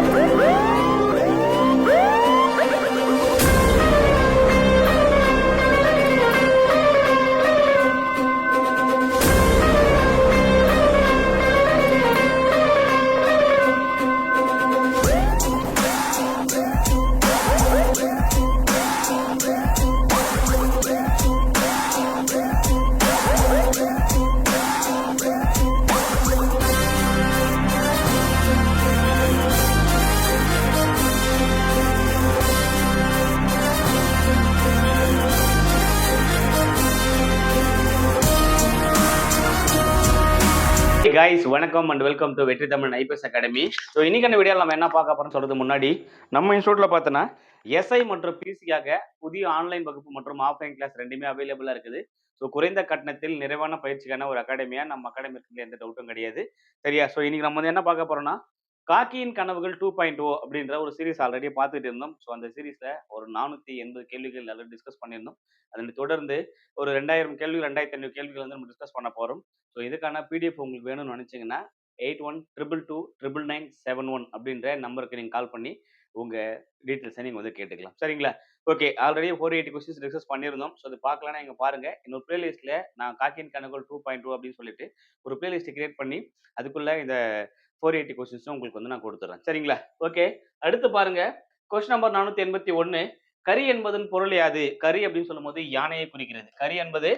Woo! வணக்கம் and welcome to Vetri Tamil IPS academy. So இன்னைக்கான வீடியோவில் நம்ம என்ன பார்க்க போறோம்னு சொல்றது முன்னாடி நம்ம இன்ஸ்டியூட்ல பார்த்தோன்னா எஸ்ஐ மற்றும் பிசிக்காக புதிய ஆன்லைன் வகுப்பு மற்றும் ஆஃப்லைன் கிளாஸ் ரெண்டுமே அவைலபிளாக இருக்குது. ஸோ குறைந்த கட்டணத்தில் நிறைவான பயிற்சிக்கான ஒரு அகாடமியா நம்ம அகாடமி இருக்கிறதுல எந்த டவுட்டும் கிடையாது. சரியா? ஸோ இன்னைக்கு நம்ம வந்து என்ன பார்க்க போறோம்னா காக்கியின் கனவுகள் டூ பாயிண்ட் ஓ அப்படின்ற ஒரு சீரிஸ் ஆல்ரெடி பார்த்துட்டு இருந்தோம். ஸோ அந்த சீரீஸில் ஒரு நானூற்றி எண்பது கேள்விகள் ஆல்ரெடி டிஸ்கஸ் பண்ணியிருந்தோம். அதனை தொடர்ந்து ஒரு ரெண்டாயிரம் கேள்வி ரெண்டாயிரத்தி ஐநூறு கேள்விகள் வந்து நம்ம டிஸ்கஸ் பண்ண போகிறோம் ஸோ இதுக்கான பிடிஎஃப் உங்களுக்கு வேணும்னு நினச்சிங்கன்னா eight one triple two triple nine seven one அப்படின்ற நம்பருக்கு நீங்கள் கால் பண்ணி உங்கள் டீட்டெயில்ஸை நீங்கள் வந்து கேட்டுக்கலாம். சரிங்களா? Okay already four eighty questions discuss பண்ணியிருந்தோம். ஸோ அது பார்க்கலன்னா இங்கே பாருங்கள் இன்னொரு பிளேலிஸ்ட்டில் நான் காக்கின் கணக்குகள் டூ பாயிண்ட் டூ oh அப்படின்னு சொல்லிட்டு ஒரு பிளேலிஸ்ட் கிரியேட் பண்ணி அதுக்குள்ளே இந்த ஃபோர் எயிட்டி கொஸ்டின்ஸும் உங்களுக்கு வந்து நான் கொடுத்துட்றேன் சரிங்களா? ஓகே அடுத்து பாருங்க. கொஸ்டின் நம்பர் நானூற்றி எண்பத்தி ஒன்று கரி என்பதன் பொருள் யாது? கரி அப்படின்னு சொல்லும்போது யானையை குறிக்கிறது. கரி என்பது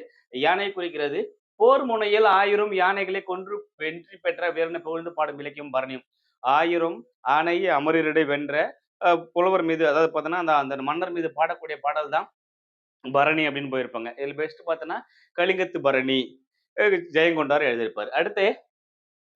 யானையை குறிக்கிறது. போர் முனையில் ஆயிரம் யானைகளை கொன்று வெற்றி பெற்ற வீரனை புகழ்ந்து பாடும் இலக்கியம் பரணியும். ஆயிரம் ஆணை அமரரிடை வென்ற புலவர் மீது அதாவது பார்த்தோன்னா அந்த அந்த மன்னர் மீது பாடக்கூடிய பாடல் தான் பரணி அப்படின்னு போயிருப்பாங்க. இதில் பெஸ்ட் பார்த்தோன்னா கலிங்கத்து பரணி ஜெயங்கொண்டார் எழுதியிருப்பார். அடுத்து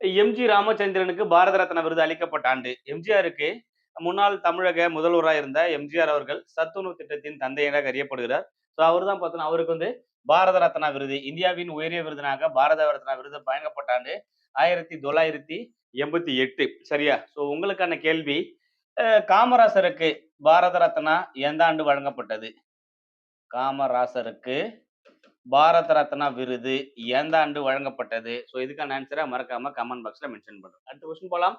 எம்ஜி ராமச்சந்திரனுக்கு பாரத ரத்னா விருது அளிக்கப்பட்ட ஆண்டு. எம்ஜிஆருக்கு முன்னாள் தமிழக முதல்வராக இருந்த எம்ஜிஆர் அவர்கள் சத்துணவு திட்டத்தின் தந்தையாக அறியப்படுகிறார். ஸோ அவர் தான் பார்த்தோன்னா அவருக்கு வந்து பாரத ரத்னா விருது இந்தியாவின் உயரிய விருதுனாக பாரத ரத்னா விருது வழங்கப்பட்ட ஆண்டு ஆயிரத்தி தொள்ளாயிரத்தி எண்பத்தி எட்டு. சரியா? ஸோ உங்களுக்கான கேள்வி காமராசருக்கு பாரத ரத்னா எந்த ஆண்டு வழங்கப்பட்டது? காமராசருக்கு பாரத ரத்னா விருது எந்த ஆண்டு வழங்கப்பட்டது? ஸோ இதுக்கான ஆன்சரை மறக்காம கமெண்ட் பாக்ஸ்ல மென்ஷன் பண்ணுறோம் அடுத்த கொஸ்டின் போலாம்.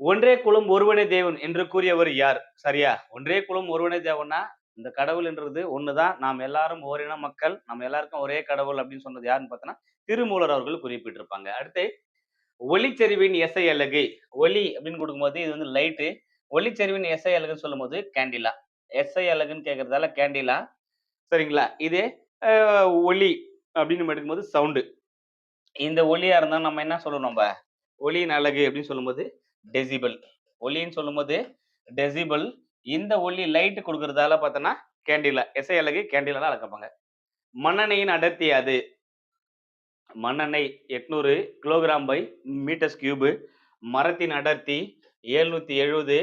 ஒன்றே குலம் ஒருவனே தேவன் என்று கூறியவர் யார்? சரியா? ஒன்றே குலம் ஒருவனே தேவன்னா இந்த கடவுள்ன்றது ஒண்ணுதான். நாம் எல்லாரும் ஓரின மக்கள் நம்ம எல்லாருக்கும் ஒரே கடவுள் அப்படின்னு சொன்னது யாருன்னு பார்த்தோன்னா திருமூலர் அவர்கள் குறிப்பிட்டிருப்பாங்க. அடுத்து ஒளிச்செறிவின் எஸ்ஐ அலகு ஒளி அப்படின்னு கொடுக்கும்போது இது வந்து லைட்டு ஒளிச்செறிவின் எஸ்ஐ அலகுன்னு சொல்லும்போது கேண்டிலா எஸ்ஐ அலகுன்னு கேட்கறதால கேண்டிலா சரிங்களா? இது ஒளி அப்படின்னு நம்ம எடுக்கும்போது சவுண்டு. இந்த ஒளியாக இருந்தால் நம்ம என்ன சொல்லணும் நம்ம? ஒளியின் அழகு அப்படின்னு சொல்லும்போது டெசிபிள் ஒளின்னு சொல்லும்போது டெசிபிள் இந்த ஒளி லைட்டு கொடுக்கறதால பார்த்தோன்னா கேண்டிலா இசை அழகு கேண்டிலா அளக்கப்பாங்க மண்ணெண்ணெயின் அடர்த்தி அது. மண்ணெண்ணெய் எட்நூறு கிலோகிராம் பை மீட்டர்ஸ் கியூபு. மரத்தின் அடர்த்தி எழுநூத்தி எழுபது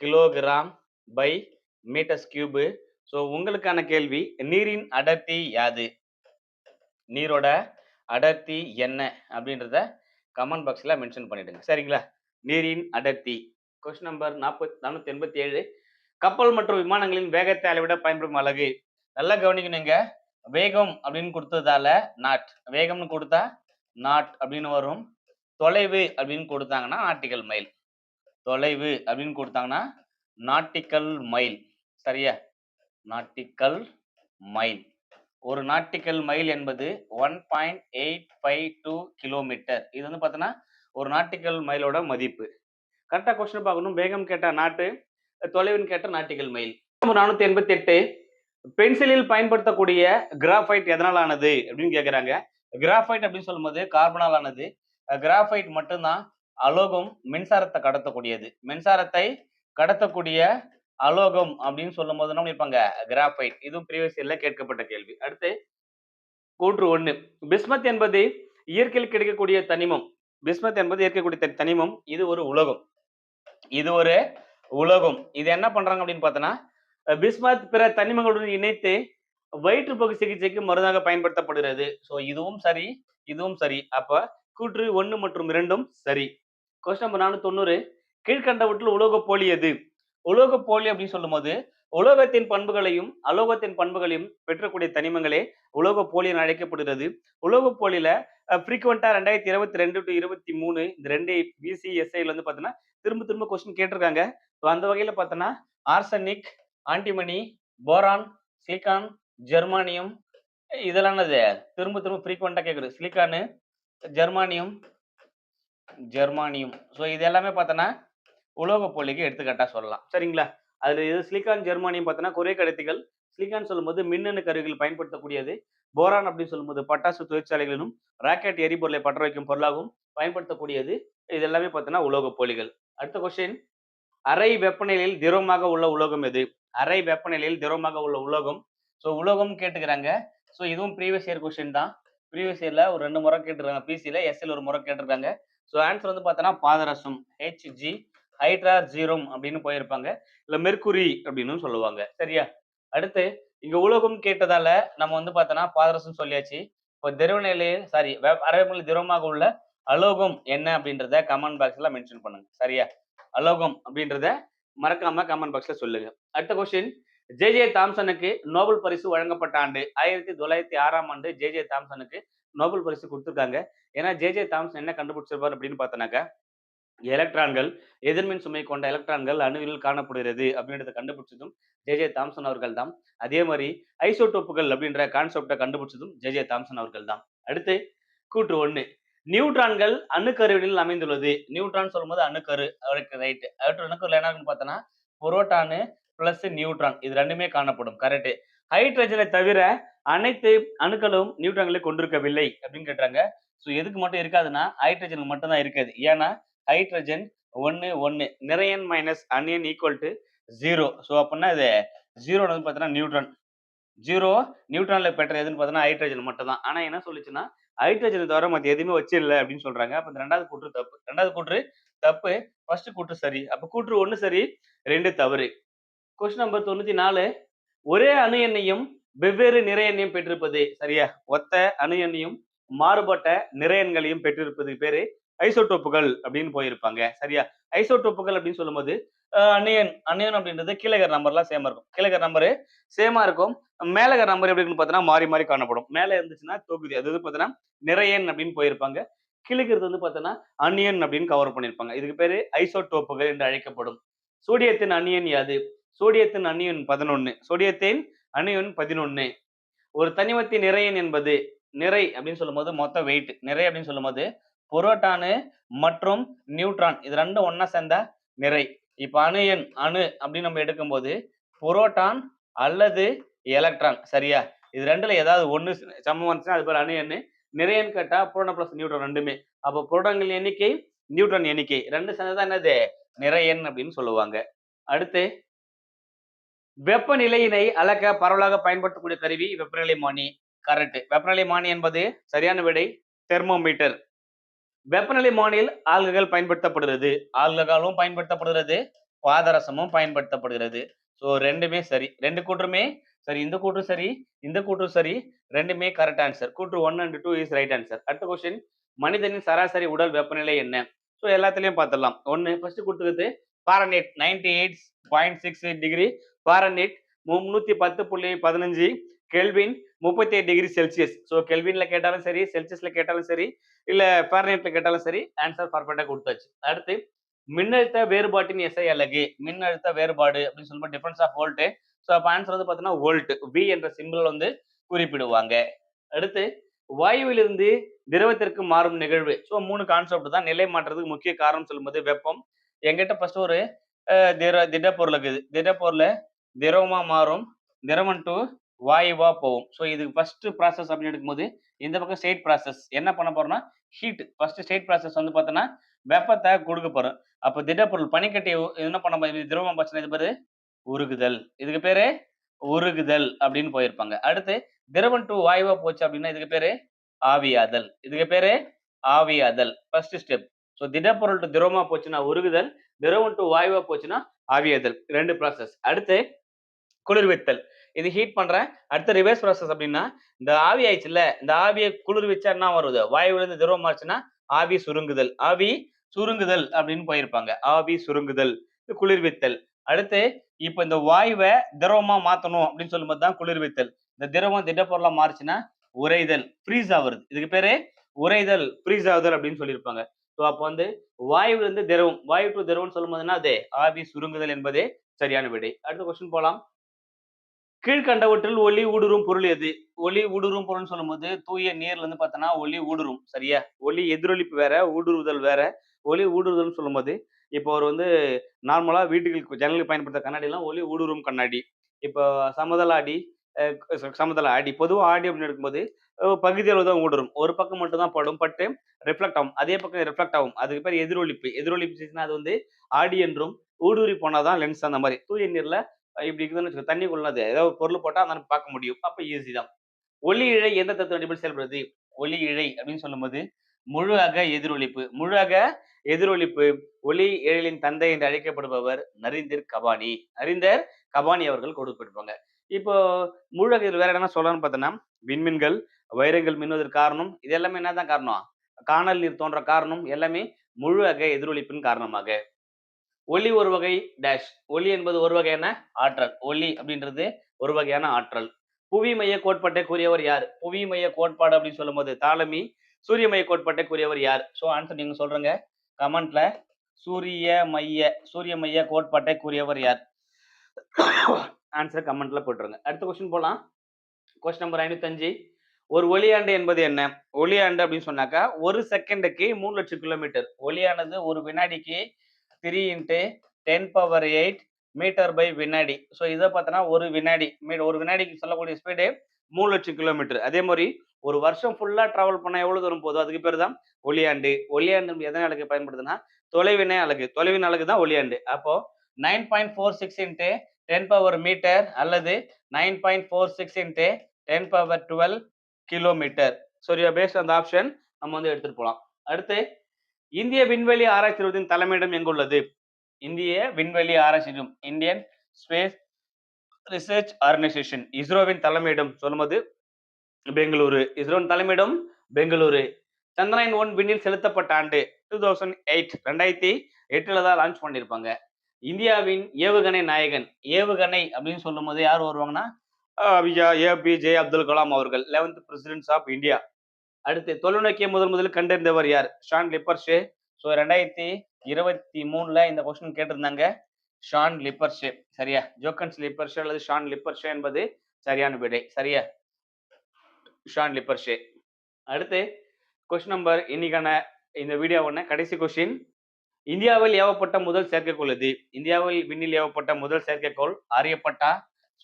kilogram per metres cube. So உங்களுக்கான கேள்வி நீரின் அடர்த்தி யாது? நீரோட அடர்த்தி என்ன? அப்படின்றத கமெண்ட் பாக்ஸில் மென்ஷன் பண்ணிடுங்க. சரிங்களா? நீரின் அடர்த்தி. கொஸ்டின் நம்பர் நாற்பத்தி நானூற்றி எண்பத்தி ஏழு கப்பல் மற்றும் விமானங்களின் வேகத்தை அளவிட பயன்படும் அழகு நல்லா கவனிக்கணுங்க. வேகம் அப்படின்னு கொடுத்ததால நாட் வேகம்னு கொடுத்தா நாட் அப்படின்னு வரும். தொலைவு அப்படின்னு கொடுத்தாங்கன்னா நாட்டிக்கல் மைல் தொலைவு அப்படின்னு கொடுத்தாங்கன்னா நாட்டிக்கல் மைல் சரியா? Nautical mile. ஒரு நாட்டிக்கல் மைல் என்பது one point eight five two kilometre இது வந்து பார்த்தோன்னா ஒரு நாட்டிக்கல் மைலோட மதிப்பு. கரெக்டாக கொஸ்டின் பார்க்கணும். வேகம் கேட்ட நாட்டு தொலைவுன்னு கேட்ட நாட்டிக்கல் மைல். நானூற்றி எண்பத்தி எட்டு பென்சிலில் பயன்படுத்தக்கூடிய கிராஃபைட் எதனால் ஆனது அப்படின்னு கேட்குறாங்க கிராஃபைட் அப்படின்னு சொல்லும்போது கார்பனால் ஆனது கிராஃபைட் மட்டும்தான் அலோகம் மின்சாரத்தை கடத்தக்கூடியது. மின்சாரத்தை கடத்தக்கூடிய அலோகம் அப்படின்னு சொல்லும் போது என்ன பண்ணிருப்பாங்க? கிராஃபைட் இதுவும் ப்ரீவியஸ் இயர்ல கேட்கப்பட்ட கேள்வி. அடுத்து கூற்று ஒன்று பிஸ்மத் என்பது இயற்கையில் கிடைக்கக்கூடிய தனிமம். பிஸ்மத் என்பது இயற்கைக்கூடிய தனிமம். இது ஒரு உலகம். இது ஒரு உலகம். இது என்ன பண்றாங்க அப்படின்னு பார்த்தோன்னா பிஸ்மத் பிற தனிமங்களுடன் இணைத்து வயிற்றுப்போக்கு சிகிச்சைக்கு மருந்தாக பயன்படுத்தப்படுகிறது. ஸோ இதுவும் சரி இதுவும் சரி. அப்ப கூற்று ஒன்று மற்றும் இரண்டும் சரி. கொஸ்டின் நம்பர் நானூத்தி தொண்ணூறு கீழ்கண்டவற்றில் உலோக போலியது உலோக போலி அப்படின்னு சொல்லும்போது உலோகத்தின் பண்புகளையும் அலோகத்தின் பண்புகளையும் பெற்றக்கூடிய தனிமங்களே உலோக போலி என அழைக்கப்படுகிறது. உலோக போலியில ஃப்ரீக்வெண்டா ரெண்டாயிரத்தி இருபத்தி ரெண்டு டு இருபத்தி மூணு இந்த ரெண்டு பிசிஎஸ்ஐல வந்து பார்த்தோன்னா திரும்ப திரும்ப கொஸ்டின் கேட்டிருக்காங்க. ஸோ அந்த வகையில பார்த்தோன்னா arsenic antimony boron silicon germanium இதெல்லாம் என்னது? திரும்ப திரும்ப ஃப்ரீக்வெண்ட்டாக கேட்குது சிலிக்கானு ஜெர்மானியம் ஜெர்மானியம் ஸோ இது எல்லாமே பார்த்தோன்னா உலோக போலிக்கு எடுத்துக்காட்டா சொல்லலாம். சரிங்களா? அதுல இது சிலிக்கான் ஜெர்மானியம் பார்த்தோன்னா குறை கடத்திகள். சிலிக்கான் சொல்லும்போது மின்னணு கருவிகள் பயன்படுத்தக்கூடியது. போரான் அப்படின்னு சொல்லும்போது பட்டாசு தொழிற்சாலைகளிலும் ராக்கெட் எரிபொருளை பற்ற வைக்கும் பொருளாகவும் பயன்படுத்தக்கூடியது. இது எல்லாமே பார்த்தோன்னா உலோக போலிகள். அடுத்த கொஸ்டின் அரை வெப்பநிலையில் திரவமாக உள்ள உலோகம் எது? அரை வெப்பநிலையில் திரவமாக உள்ள உலோகம். ஸோ உலோகம் கேட்டுக்கிறாங்க. ஸோ இதுவும் ப்ரீவியஸ் இயர் கொஸ்டின் தான். ப்ரீவியஸ் இயரில் ஒரு ரெண்டு முறை கேட்டுருக்காங்க. பிசியில் எஸ்எல் ஒரு முறை கேட்டிருக்காங்க. ஸோ ஆன்சர் வந்து பார்த்தோன்னா பாதரசம். ஹெச்ஜி ஹைட்ரா ஜீரோம் அப்படின்னு போயிருப்பாங்க. இல்லை மெர்குரி அப்படின்னு சொல்லுவாங்க. சரியா? அடுத்து இங்க உலோகம் கேட்டதால நம்ம வந்து பார்த்தோன்னா பாதரசம் சொல்லியாச்சு. இப்போ திரவநிலை சாரி அரைமொழி திரவமாக உள்ள அலோகம் என்ன அப்படின்றத கமெண்ட் பாக்ஸ்ல மென்ஷன் பண்ணுங்க. சரியா? அலோகம் அப்படின்றத மறக்காம கமெண்ட் பாக்ஸ்ல சொல்லுங்க. அடுத்த கொஸ்டின் ஜே ஜே தாம்சனுக்கு நோபல் பரிசு வழங்கப்பட்ட ஆண்டு ஆயிரத்தி தொள்ளாயிரத்தி ஆறாம் ஆண்டு ஜே ஜே தாம்சனுக்கு நோபல் பரிசு கொடுத்துருக்காங்க. ஏன்னா ஜே ஜே தாம்சன் என்ன கண்டுபிடிச்சிருப்பார் அப்படின்னு பார்த்தோன்னாக்கா எலக்ட்ரான்கள் எதிர்மின் சுமை கொண்ட எலக்ட்ரான்கள் அணுவில் காணப்படுகிறது அப்படின்றத கண்டுபிடிச்சதும் ஜே ஜே தாம்சன் அவர்கள் தான் அதே மாதிரி ஐசோடோப்புகள் அப்படின்ற கான்செப்டை கண்டுபிடிச்சதும் ஜே ஜே தாம்சன் அவர்கள் தான் அடுத்து கூற்று ஒன்று நியூட்ரான்கள் அணுக்கருவில் அமைந்துள்ளது. நியூட்ரான் சொல்லும்போது அணுக்கரு அவருக்கு ரைட் அவற்று அணுக்கருவில் என்ன பார்த்தோன்னா புரோட்டானு பிளஸ் நியூட்ரான். இது ரெண்டுமே காணப்படும். கரெக்ட் ஹைட்ரஜனை தவிர அனைத்து அணுக்களும் நியூட்ரான்களை கொண்டிருக்கவில்லை அப்படின்னு கேட்டாங்க. ஸோ எதுக்கு மட்டும் இருக்காதுன்னா ஹைட்ரஜனுக்கு மட்டும்தான் இருக்காது. ஏன்னா ஹைட்ரஜன் ஒன்று ஒன்று நிறையன் மைனஸ் அன்னியன் ஈக்குவல் டு ஜீரோ ஸோ அப்படின்னா இது ஜீரோ வந்து பார்த்தீங்கன்னா நியூட்ரான் ஜீரோ நியூட்ரானில் பெற்ற எதுன்னு பார்த்தீங்கன்னா ஹைட்ரஜன் மட்டும் தான் ஆனால் என்ன சொல்லிச்சுன்னா ஹைட்ரஜனை தவிர மற்ற எதுவுமே வச்சு இல்லை அப்படின்னு சொல்றாங்க. அப்போ இந்த ரெண்டாவது கூற்று தப்பு. ரெண்டாவது கூற்று தப்பு. ஃபர்ஸ்ட் கூற்று சரி. அப்போ கூற்று ஒன்று சரி ரெண்டு தவறு. கொஸ்டின் நம்பர் தொண்ணூற்றி நாலு ஒரே அணு எண்ணையும் வெவ்வேறு நிறை எண்ணையும் பெற்றிருப்பது சரியா? ஒத்த அணு எண்ணையும் மாறுபட்ட நிறை எண்களையும் பெற்றிருப்பது பேரு ஐசோடோப்புகள் அப்படின்னு போயிருப்பாங்க. சரியா? ஐசோடோப்புகள் அப்படின்னு சொல்லும்போது அன்னையன் அன்னையன் அப்படின்றது கீழகர் நம்பர்லாம் சேமா இருக்கும். கீழகர் நம்பரு சேமா இருக்கும். மேலகர் நம்பர் எப்படி இருக்குன்னு பார்த்தீங்கன்னா மாறி மாறி காணப்படும். மேலே இருந்துச்சுன்னா தொகுதி. அது வந்து பார்த்தீங்கன்னா நிறையன் அப்படின்னு போயிருப்பாங்க. கிழக்கிறது வந்து பார்த்தோன்னா அன்னியன் அப்படின்னு கவர் பண்ணியிருப்பாங்க. இதுக்கு பேர் ஐசோடோப்புகள் என்று அழைக்கப்படும். சோடியத்தின் அன்னியன் யாது? சோடியத்தின் அன்னியன் பதினொன்னு. சோடியத்தின் அன்னியன் பதினொன்று ஒரு தனிமத்தின் நிறையன் என்பது நிறை அப்படின்னு சொல்லும்போது மொத்த வெயிட் நிறை அப்படின்னு சொல்லும்போது புரோட்டானு மற்றும் நியூட்ரான். இது ரெண்டும் ஒன்னா சேர்ந்த நிறை. இப்ப அணு எண் அணு அப்படின்னு நம்ம எடுக்கும்போது புரோட்டான் அல்லது எலக்ட்ரான். சரியா? இது ரெண்டுல ஏதாவது ஒண்ணு சமம் வந்துச்சுன்னா அது பேர் அணு எண்ணு. நிறையன்னு கேட்டா புரோட்டான் பிளஸ் நியூட்ரான் ரெண்டுமே. அப்போ புரோட்டான்கள் எண்ணிக்கை நியூட்ரான் எண்ணிக்கை. ரெண்டு சேர்ந்ததான் என்னது? நிறையன் அப்படின்னு சொல்லுவாங்க. அடுத்து வெப்பநிலையினை அளக்க பரவலாக பயன்படுத்தக்கூடிய கருவி வெப்பநிலை மானி. கரெக்ட். வெப்பநிலை மானி என்பது சரியான விடை தெர்மோமீட்டர். வெப்பநிலை மானியில் ஆல்கஹால் பயன்படுத்தப்படுகிறது. ஆல்கஹாலும் பயன்படுத்தப்படுகிறது. பாதரசமும் பயன்படுத்தப்படுகிறது. ஸோ ரெண்டுமே சரி. ரெண்டு கூற்றுமே சரி. இந்த கூற்றும் சரி. இந்த கூற்றும் சரி. ரெண்டுமே கரெக்ட் ஆன்சர் கூற்று one and two is right answer அடுத்த கொஸ்டின் மனிதனின் சராசரி உடல் வெப்பநிலை என்ன? ஸோ எல்லாத்துலேயும் பார்த்துடலாம். ஒன்று first கொடுத்துக்கிறது Fahrenheit ninety eight point six eight degree Fahrenheit முந்நூற்றி பத்து புள்ளி பதினஞ்சு கெல்வின் முப்பத்தி எட்டு டிகிரி செல்சியஸ் ஸோ கெல்வின்ல கேட்டாலும் சரி செல்சியஸ்ல கேட்டாலும் சரி இல்ல ஃபாரன்ஹீட்ல கேட்டாலும் சரி ஆன்சர் பர்ஃபெக்டா கொடுத்தாச்சு. அடுத்து மின்னழுத்த வேறுபாட்டின் எஸ்ஐ அலகு. மின்னழுத்த வேறுபாடு அப்படின்னு சொல்லும்போது டிஃபரன்ஸ் ஆஃப் வோல்ட் ஸோ அப்போ ஆன்சர் வந்து பார்த்தீங்கன்னா வோல்ட் வி என்ற சிம்பிள் வந்து குறிப்பிடுவாங்க. அடுத்து வாயுவிலிருந்து திரவத்திற்கு மாறும் நிகழ்வு. ஸோ மூணு கான்செப்ட் தான். நிலை மாற்றத்துக்கு முக்கிய காரணம் சொல்லும்போது வெப்பம். எங்கிட்ட ஃபர்ஸ்ட் ஒரு திட திடப்பொருள் இருக்குது. திடப்பொருளை திரவமா மாறும். திரவம் டு வாயுவாக போகும். ஸோ இதுக்கு ஃபர்ஸ்ட் ப்ராசஸ் அப்படின்னு எடுக்கும்போது இந்த பக்கம் ஸ்டேட் ப்ராசஸ் என்ன பண்ண போகிறோம்னா ஹீட் ஃபர்ஸ்ட் ஸ்டேட் ப்ராசஸ் வந்து பார்த்தோன்னா வெப்பத்தை கொடுக்க போகிறோம் அப்போ திடப்பொருள் பனிக்கட்டி என்ன பண்ண போகுது? திரவம் பச்சனை இது பேர் உருகுதல். இதுக்கு பேர் உருகுதல் அப்படின்னு போயிருப்பாங்க. அடுத்து திரவம் டு வாயுவா போச்சு அப்படின்னா இதுக்கு பேர் ஆவியாதல். இதுக்கு பேர் ஆவியாதல். ஃபர்ஸ்ட் ஸ்டெப் ஸோ திடப்பொருள் டு திரவமா போச்சுன்னா உருகுதல் திரவம் டு வாயுவா போச்சுன்னா ஆவியாதல். ரெண்டு ப்ராசஸ் அடுத்து குளிர்வித்தல். இது ஹீட் பண்ணுறேன் அடுத்த ரிவர்ஸ் ப்ராசஸ் அப்படின்னா இந்த ஆவி ஆயிடுச்சுல்ல இந்த ஆவியை குளிர்விச்சா என்ன வருது? வாயுவிலருந்து திரவம் ஆச்சுன்னா ஆவி சுருங்குதல். ஆவி சுருங்குதல் அப்படின்னு போயிருப்பாங்க. ஆவி சுருங்குதல் குளிர்வித்தல். அடுத்து இப்போ இந்த வாயுவை திரவமா மாத்தணும் அப்படின்னு சொல்லும்போது தான் குளிர்வித்தல். இந்த திரவம் திடப்பொருளா மாறுச்சுன்னா உரைதல் ஃப்ரீஸ் ஆகுறது. இதுக்கு பேரு உரைதல் ஃப்ரீஸ் ஆகுதல் அப்படின்னு சொல்லியிருப்பாங்க. ஸோ அப்போ வந்து வாயுவிலிருந்து திரவம் வாயு டு திரவம்னு சொல்லும்போதுன்னா அது? ஆவி சுருங்குதல் என்பதே சரியான விடை. அடுத்த கொஸ்டின் போகலாம் கீழ்கண்டவற்றில் ஒளி ஊடுருவும் பொருள் எது? ஒளி ஊடுருவும் பொருள்னு சொல்லும்போது தூய நீர்ல இருந்து பார்த்தோன்னா ஒளி ஊடுருவும் சரியா? ஒளி எதிரொலிப்பு வேற ஊடுருவுதல் வேற. ஒளி ஊடுருதல்னு சொல்லும்போது இப்போ ஒரு வந்து நார்மலா வீட்டுகளுக்கு ஜன்னலுக்கு பயன்படுத்த கண்ணாடிலாம் ஒளி ஊடுருவும் கண்ணாடி. இப்போ சமதள அடி சமதள அடி பொதுவாக ஆடி அப்படின்னு எடுக்கும்போது பகுதி அளவு தான் ஊடுருவும் ஒரு பக்கம் மட்டும் தான் படும் பட்டு ரிஃப்ளெக்ட் ஆகும். அதே பக்கம் ரிஃப்ளெக்ட் ஆகும். அதுக்கு பேர் எதிரொலிப்பு. எதிரொலிப்பு அது வந்து ஆடி என்றும் ஊடுருவி போனாதான் லென்ஸ் அந்த மாதிரி. தூய நீர்ல இப்படி இருக்குதுன்னு வச்சுக்கோ தண்ணி உள்ளது ஏதாவது பொருள் போட்டால் அதை பார்க்க முடியும். அப்போ ஈஸி தான். ஒளி இழை எந்த தத்துவ அடிப்படையில் செயல்படுது? ஒளி இழை அப்படின்னு சொல்லும்போது முழு அக எதிரொலிப்பு. முழு அக எதிரொலிப்பு. ஒளி இழலின் தந்தை என்று அழைக்கப்படுபவர் நரிந்தர் கபானி. நரிந்தர் கபானி அவர்கள் கொடுக்கப்பட்டிருப்பாங்க. இப்போ முழு அக வேற என்ன சொல்லணும்னு பார்த்தோன்னா விண்மீன்கள் வைரங்கள் மின்னுவதற்கு காரணம் இது எல்லாமே என்னதான் காரணம்? காணல் நீர் தோன்ற காரணம் எல்லாமே முழு அக எதிரொலிப்பின் காரணமாக. ஒளி ஒரு வகை டேஷ் ஒளி என்பது ஒரு வகையான ஆற்றல். ஒளி அப்படின்றது ஒரு வகையான ஆற்றல். புவி மைய கோட்பாட்டை கூறியவர் யார்? புவி மைய கோட்பாடு அப்படின்னு சொல்லும்போது தாலமி சூரிய மைய கோட்பாட்டை கூறியவர் யார்? ஸோ ஆன்சர் நீங்க சொல்றீங்க கமெண்ட்ல சூரிய மைய சூரிய மைய கோட்பாட்டை கூறியவர் யார்? ஆன்சர் கமெண்ட்ல போட்டுருங்க. அடுத்த கொஸ்டின் போகலாம் கொஸ்டின் நம்பர் ஐநூத்தஞ்சு. ஒரு ஒளியாண்டு என்பது என்ன? ஒளியாண்டு அப்படின்னு சொன்னாக்கா ஒரு செகண்டுக்கு மூணு லட்சம் கிலோமீட்டர் ஒளியானது ஒரு வினாடிக்கு three into ten power eight metre per வினாடி. ஸோ இதை பார்த்தோன்னா ஒரு வினாடி. மீ- ஒரு வினாடிக்கு சொல்லக்கூடிய ஸ்பீடு மூணு லட்சம் கிலோமீட்டர் அதே மாதிரி ஒரு வருஷம் ஃபுல்லாக ட்ராவல் பண்ணால் எவ்வளோ தூரம் போதும் அதுக்கு பேர் தான் ஒளியாண்டு. ஒளியாண்டு எதனை அழகு பயன்படுதுன்னா தொலைவினை அழகு. தொலைவின் அழகு தான் ஒளியாண்டு. அப்போது nine point four six into ten power metre அல்லது nine point four six into ten power twelve kilometre சரியா பேஸ்ட் அந்த ஆப்ஷன் நம்ம வந்து எடுத்துகிட்டு போகலாம் அடுத்து இந்திய விண்வெளி ஆராய்ச்சி நிறுவனத்தின் தலைமையிடம் எங்குள்ளது? இந்திய விண்வெளி ஆராய்ச்சி நிறுவனம் இந்தியன் ஸ்பேஸ் ரிசர்ச் ஆர்கனைசேஷன் இஸ்ரோவின் தலைமையிடம் சொல்லும்போது பெங்களூரு. இஸ்ரோவின் தலைமையிடம் பெங்களூரு. சந்திரயன் ஒன் விண்ணில் செலுத்தப்பட்ட ஆண்டு டூ தௌசண்ட் எயிட் ரெண்டாயிரத்தி எட்டுல தான் லான்ச் பண்ணியிருப்பாங்க. இந்தியாவின் ஏவுகணை நாயகன் ஏவுகணை அப்படின்னு சொல்லும்போது யார் வருவாங்கன்னா ஏபிஜே அப்துல் கலாம் அவர்கள் லெவன்த் பிரசிடென்ட்ஸ் ஆஃப் இந்தியா அடுத்து தொலைநோக்கிய முதல் முதலில் கண்டறிந்தவர் யார்? Shawn Lippershey. ஸோ ரெண்டாயிரத்தி இருபத்தி மூணுல இந்த கொஸ்டின் கேட்டிருந்தாங்க. ஷான் லிப்பர்ஷே. சரியா? ஜோக்கன்ஸ் லிப்பர்ஷே அல்லது ஷான் லிப்பர்ஷே என்பது சரியான விடை. சரியா? ஷான் லிப்பர்ஷே. அடுத்து கொஸ்டின் நம்பர் இன்னைக்கான இந்த வீடியோ ஒன்று கடைசி கொஸ்டின் இந்தியாவில் ஏவப்பட்ட முதல் செயற்கைக்கோள் இது இந்தியாவில் விண்ணில் ஏவப்பட்ட முதல் செயற்கைக்கோள் ஆரியப்பட்டா.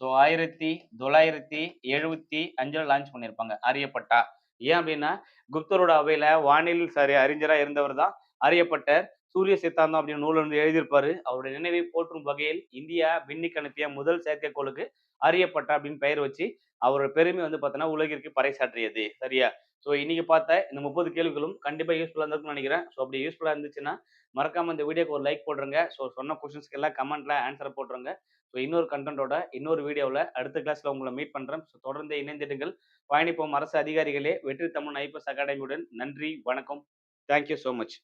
ஸோ ஆயிரத்தி தொள்ளாயிரத்தி எழுபத்தி அஞ்சில் லான்ச் பண்ணியிருப்பாங்க ஆரியப்பட்டா. ஏன் அப்படின்னா குப்தரோட அவையில வானில் சரி அறிஞராக இருந்தவர் தான் அறியப்பட்ட சூரிய சித்தாந்தம் அப்படின்னு நூல் வந்து எழுதியிருப்பாரு. அவருடைய நினைவை போற்றும் வகையில் இந்தியா விண்ணிக்கு அனுப்பிய முதல் செயற்கைக்கோளுக்கு அறியப்பட்ட அப்படின்னு பெயர் வச்சு அவரோட பெருமை வந்து பார்த்தோன்னா உலகிற்கு பறைசாற்றியது. சரியா? ஸோ இன்னைக்கு பார்த்த இந்த முப்பது கேள்விகளும் கண்டிப்பாக யூஸ்ஃபுல்லாக இருந்திருக்கும்னு நினைக்கிறேன். ஸோ அப்படி யூஸ்ஃபுல்லாக இருந்துச்சுன்னா மறக்காம இந்த வீடியோக்கு ஒரு லைக் போட்டுருங்க. ஸோ சொன்ன கொஸ்டின்ஸ்க்கு எல்லாம் கமெண்ட்ல ஆன்சர் போட்டுருங்க. ஸோ இன்னொரு கண்டென்ட்டோட இன்னொரு வீடியோவில் அடுத்த கிளாஸில் உங்களை மீட் பண்ணுறேன் ஸோ தொடர்ந்து இணைந்திடுங்கள். பயணிப்போம் அரசு அதிகாரிகளே. வெற்றி தமிழ் ஐபிஎஸ் அகாடமியுடன் நன்றி வணக்கம். Thank you so much